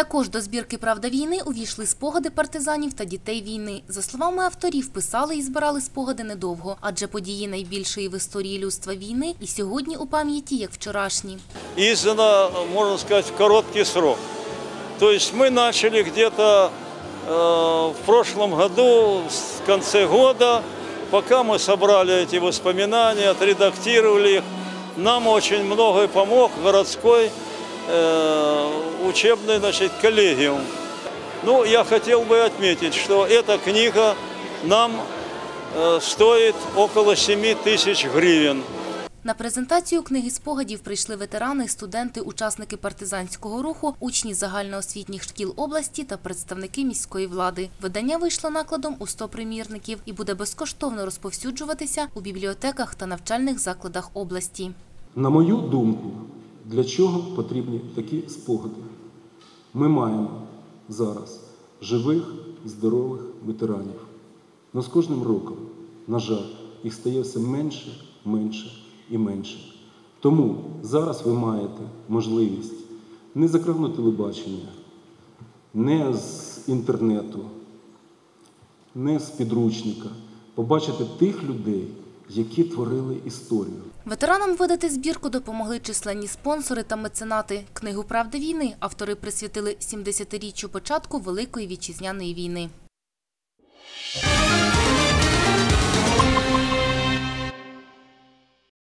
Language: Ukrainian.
Також до збірки Правда війни увійшли спогади партизанів та дітей війни. За словами авторів, писали і збирали спогади недовго, адже події найбільшої в історії людства війни і сьогодні у пам'яті як вчорашні. издано, можно сказать, в короткий срок. То есть мы начали где-то э, в прошлом году, в конце года, пока мы собрали эти воспоминания, отредактировали их, нам очень многое помог городской э, учебный значит, коллегиум. Ну, я хотел бы отметить, что эта книга нам э, стоит около 7 тысяч гривен. На презентацію книги спогадів прийшли ветерани, студенти, учасники партизанського руху, учні загальноосвітніх шкіл області та представники міської влади. Видання вийшло накладом у 100 примірників і буде безкоштовно розповсюджуватися у бібліотеках та навчальних закладах області. На мою думку, для чого потрібні такі спогади? Ми маємо зараз живих, здорових ветеранів. Але з кожним роком, на жаль, їх стає все менше, менше і менше. Тому зараз ви маєте можливість не з телебачення, не з інтернету, не з підручника побачити тих людей, які творили історію. Ветеранам видати збірку допомогли численні спонсори та меценати. Книгу Правда війни автори присвятили 70-річчю початку Великої вітчизняної війни.